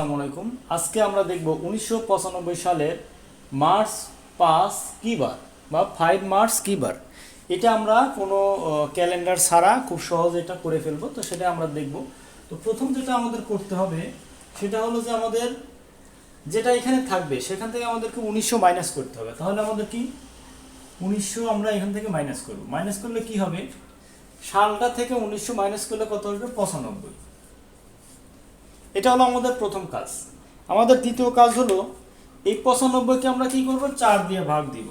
আসসালামু আলাইকুম। আজকে আমরা দেখব উনিশশো পঁচানব্বই সালের মার্চ পাঁচ কী বার বা ফাইভ মার্চ কী বার। এটা আমরা কোনো ক্যালেন্ডার ছাড়া খুব সহজ এটা করে ফেলব, তো সেটা আমরা দেখব। তো প্রথম যেটা আমাদের করতে হবে, সেটা হলো যে আমাদের যেটা এখানে থাকবে, সেখান থেকে আমাদেরকে উনিশশো মাইনাস করতে হবে। তাহলে আমাদের কি? উনিশশো আমরা এখান থেকে মাইনাস করব। মাইনাস করলে কি হবে? সালটা থেকে উনিশশো মাইনাস করলে কত আসবে? পঁচানব্বই। এটা হলো আমাদের প্রথম কাজ। আমাদের দ্বিতীয় কাজ হলো, এই পঁচানব্বইকে আমরা কি করব? চার দিয়ে ভাগ দিব।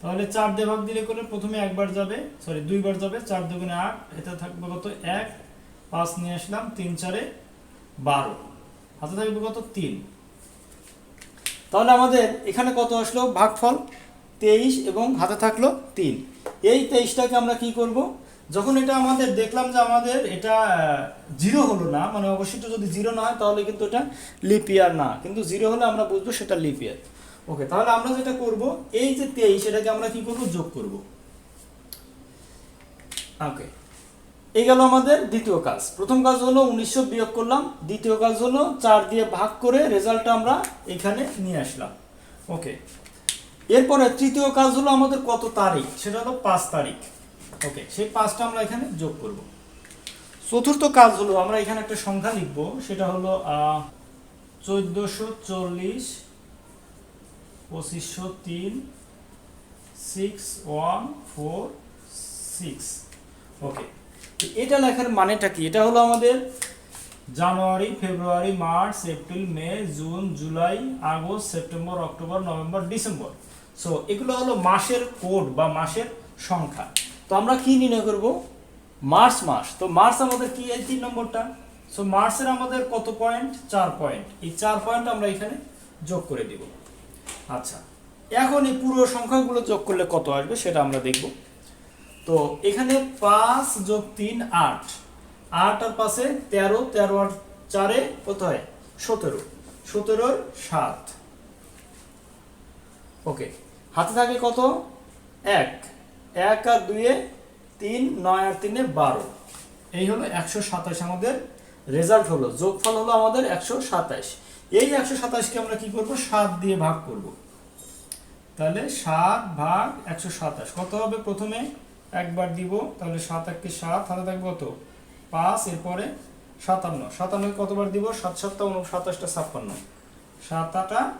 তাহলে চার দিয়ে ভাগ দিলে করে প্রথমে একবার যাবে সরি দুইবার যাবে, চার দুগুণে আট এতে থাকবে কত? এক। পাঁচ নিয়ে আসলাম, তিন চারে বারো। হাতে থাকবে কত? তিন। তাহলে আমাদের এখানে কত আসলো? ভাগফল তেইশ এবং হাতে থাকল তিন। এই তেইশটাকে আমরা কি করব? যখন এটা আমাদের দেখলাম যে আমাদের এটা জিরো হলো না মানে অবশ্যই যদি জিরো না হয়, তাহলে কিন্তু এটা লিপ ইয়ার না। কিন্তু জিরো হলে আমরা বুঝব সেটা লিপ ইয়ার ওকে তাহলে আমরা যেটা করব, এই যে তেইশ, এটাকে আমরা কি করব? যোগ করব। ওকে এই গেল আমাদের দ্বিতীয় কাজ। প্রথম কাজ হলো উনিশশো বিয়োগ করলাম, দ্বিতীয় কাজ হলো চার দিয়ে ভাগ করে রেজাল্টটা আমরা এখানে নিয়ে আসলাম। ওকে এরপরে তৃতীয় কাজ হলো আমাদের কত তারিখ? সেটা হলো পাঁচ তারিখ। ওকে সেই পাঁচটা আমরা এখানে যোগ করব। চতুর্থ কাজ হলো, আমরা এখানে একটা সংখ্যা লিখব, সেটা হলো চোদ্দোশো চল্লিশ, পঁচিশশো তিন six one four six okay এটা লেখার মানেটা কি? এটা হলো আমাদের January, February, March, April, May, June, July, August, September, October, November, December. So এগুলো হলো মাসের কোড বা মাসের সংখ্যা। তো আমরা কি নির্ণয় করব? মার্চ মাস। তো মার্চ আমাদের কি? এই তিন নম্বরটা। সো মার্চের আমাদের কত পয়েন্ট চার পয়েন্ট এই চার পয়েন্ট আমরা এখানে যোগ করে দিব। আচ্ছা। এখন এই পুরো সংখ্যাগুলো যোগ করলে কত আসবে সেটা আমরা দেখব। তো এখানে পাঁচ যোগ তিন, আট। আট আর পাশে তেরো তেরো আর চারে কত হয়? সতেরো। সতেরোর সাত। ওকে হাতে থাকে কত? এক। এক আর দুয়ে তিন, নয় আর তিনে বারো। এই হলো একশো সাতাশ আমাদের রেজাল্ট হলো। যোগফল হলো আমাদের একশো সাতাশ। এই একশো সাতাশকে আমরা কি করব? সাত দিয়ে ভাগ করব। তাহলে সাত ভাগ একশো সাতাশ। কত হবে প্রথমে? একবার দিব, তাহলে সাত এককে সাত। হাতে থাকবে কত? পাঁচ, এরপরে সাতান্ন। সাতান্নকে কতবার দিব? সাত সাতটা সাতাশটা ছাপ্পান্ন। সাত আটা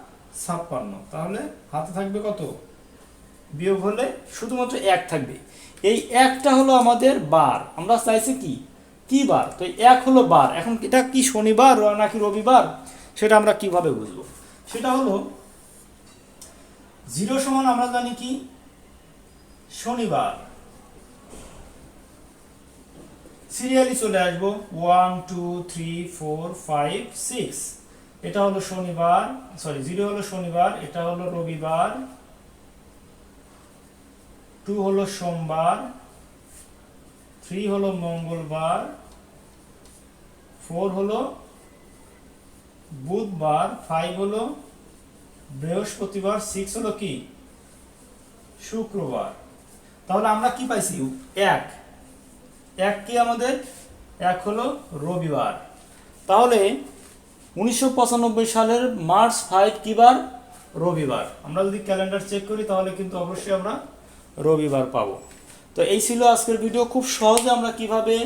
ছাপ্পান্ন। তাহলে হাতে থাকবে কত? বিয়োগ হলে শুধুমাত্র এক থাকবে। এই একটা হলো আমাদের বার। আমরা চাইছি কি? কি বার? তো এক হলো বার। এখন এটা কি শনিবার নাকি রবিবার? সেটা আমরা কীভাবে বুঝব? সেটা হলো জিরো সমান আমরা জানি কি? শনিবার। সিরিয়ালি চলে আসব। One, two, three, four, five, six. এটা হলো শনিবার, সরি, জিরো হলো শনিবার, এটা হলো রবিবার টু হলো সোমবার, থ্রি হলো মঙ্গলবার, ফোর হলো বুধবার, ফাইভ হলো বৃহস্পতিবার, সিক্স হলো কি? শুক্রবার। তাহলে আমরা কি পাইছি? এক। এক কি আমাদের? এক হলো রবিবার। তাহলে উনিশশো পঁচানব্বই সালের মার্চ ফাইভ কি বার রবিবার। আমরা যদি ক্যালেন্ডার চেক করি, তাহলে কিন্তু অবশ্যই আমরা রবিবার পাবো। তো এই ছিল আজকের ভিডিও খুব সহজে আমরা কীভাবে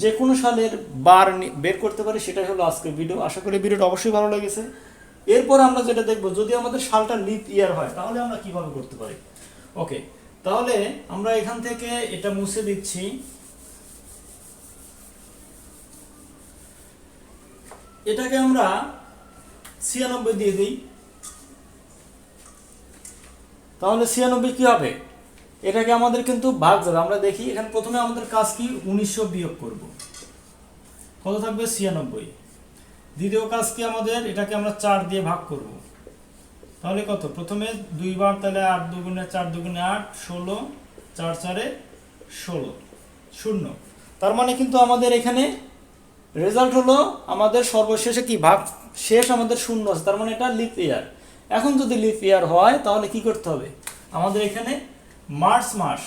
যে কোনো সালের বার বের করতে পারি, সেটাই হলো আজকের ভিডিও আশা করি ভিডিওটা অবশ্যই ভালো লেগেছে। এরপর আমরা যেটা দেখব, যদি আমাদের সালটা লিপ ইয়ার হয়, তাহলে আমরা কীভাবে করতে পারি? ওকে তাহলে আমরা এখান থেকে এটা মুছে দিচ্ছি। এটাকে আমরা ছিয়ানব্বই দিয়ে দিই। তাহলে ছিয়ানব্বই কি হবে? এটাকে আমাদের কিন্তু ভাগ যাবে আমরা দেখি এখানে প্রথমে আমাদের কাজ কি? উনিশশো বিয়োগ করব। কত থাকবে? ছিয়ানব্বই। দ্বিতীয় কাজ কি আমাদের? এটাকে আমরা চার দিয়ে ভাগ করব। তাহলে কত? প্রথমে দুইবার তাহলে আট দুগুণে চার দুগুণে আট, ষোলো, চার চারে ষোলো, শূন্য। তার মানে কিন্তু আমাদের এখানে রেজাল্ট হলো আমাদের সর্বশেষে কি? ভাগ শেষ আমাদের শূন্য আছে। তার মানে এটা লিপ ইয়ার এখন যদি লিপ ইয়ার হয়, তাহলে কি করতে হবে? আমাদের এখানে মার্চ মাস।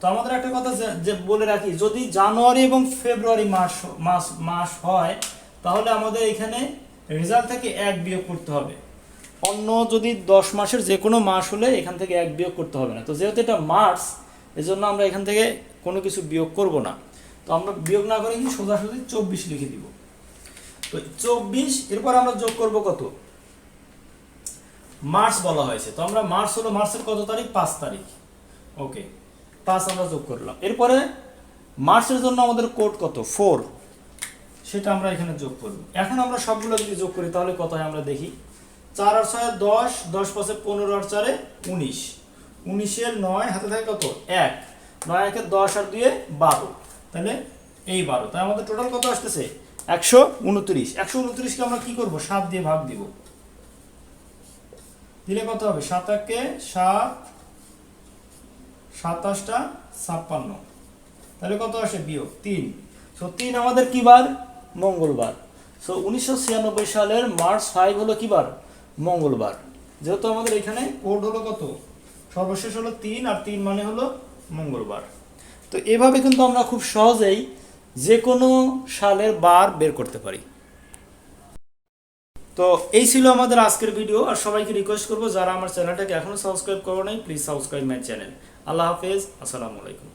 তো আমাদের একটা কথা যে- বলে রাখি, যদি জানুয়ারি এবং ফেব্রুয়ারি মাস মাস মাস হয়, তাহলে আমাদের এখানে রেজাল্ট থেকে এক বিয়োগ করতে হবে। অন্য যদি দশ মাসের যে কোনো মাস হলে এখান থেকে এক বিয়োগ করতে হবে না। তো যেহেতু এটা মার্চ, এজন্য আমরা এখান থেকে কোনো কিছু বিয়োগ করব না। তো আমরা বিয়োগ না করে কি সোজাসুজি চব্বিশ লিখে দিব। তো চব্বিশ, এরপর আমরা যোগ করব কত? মার্চ বলা হয়েছে। তো আমরা মার্চ হলো মার্চের কত তারিখ? পাঁচ তারিখ। ওকে, পাঁচ আমরা যোগ করলাম। এরপরে মার্চের জন্য আমাদের কোড কত? ফোর। সেটা আমরা এখানে যোগ করব। এখন আমরা সবগুলো যদি যোগ করি, তাহলে কত হয় আমরা দেখি? চার আর ছয় দশ দশ পাঁচে পনেরো আর চারে উনিশ। উনিশের নয় হাতে থাকে কত? এক। নয় একে দশ আর দুয়ে বারো। তাহলে এই বারো। তাই আমাদের টোটাল কত আসতেছে? একশো উনত্রিশ। একশো উনত্রিশকে আমরা কি করব? সাত দিয়ে ভাগ দিব। দিলে কত হবে? সাত একে সাত, সাতাশটা ছাপ্পান্ন। তাহলে কত আসে? বিয়োগ তিন। সো তিন আমাদের কি বার? মঙ্গলবার। সো উনিশশো ছিয়ানব্বই সালের মার্চ ফাইভ হলো কি বার? মঙ্গলবার। যেহেতু আমাদের এখানে কোড হলো কত? সর্বশেষ হলো তিন, আর তিন মানে হলো মঙ্গলবার। তো এভাবে কিন্তু আমরা খুব সহজেই যে কোনো সালের বার বের করতে পারি। তো এই ছিল আমাদের আজকের ভিডিও আর সবাইকে রিকোয়েস্ট করব, যারা আমার চ্যানেলটাকে এখনও সাবস্ক্রাইব করো নাই প্লিজ সাবস্ক্রাইব মাই চ্যানেল আল্লাহ হাফেজ, আসসালামু আলাইকুম।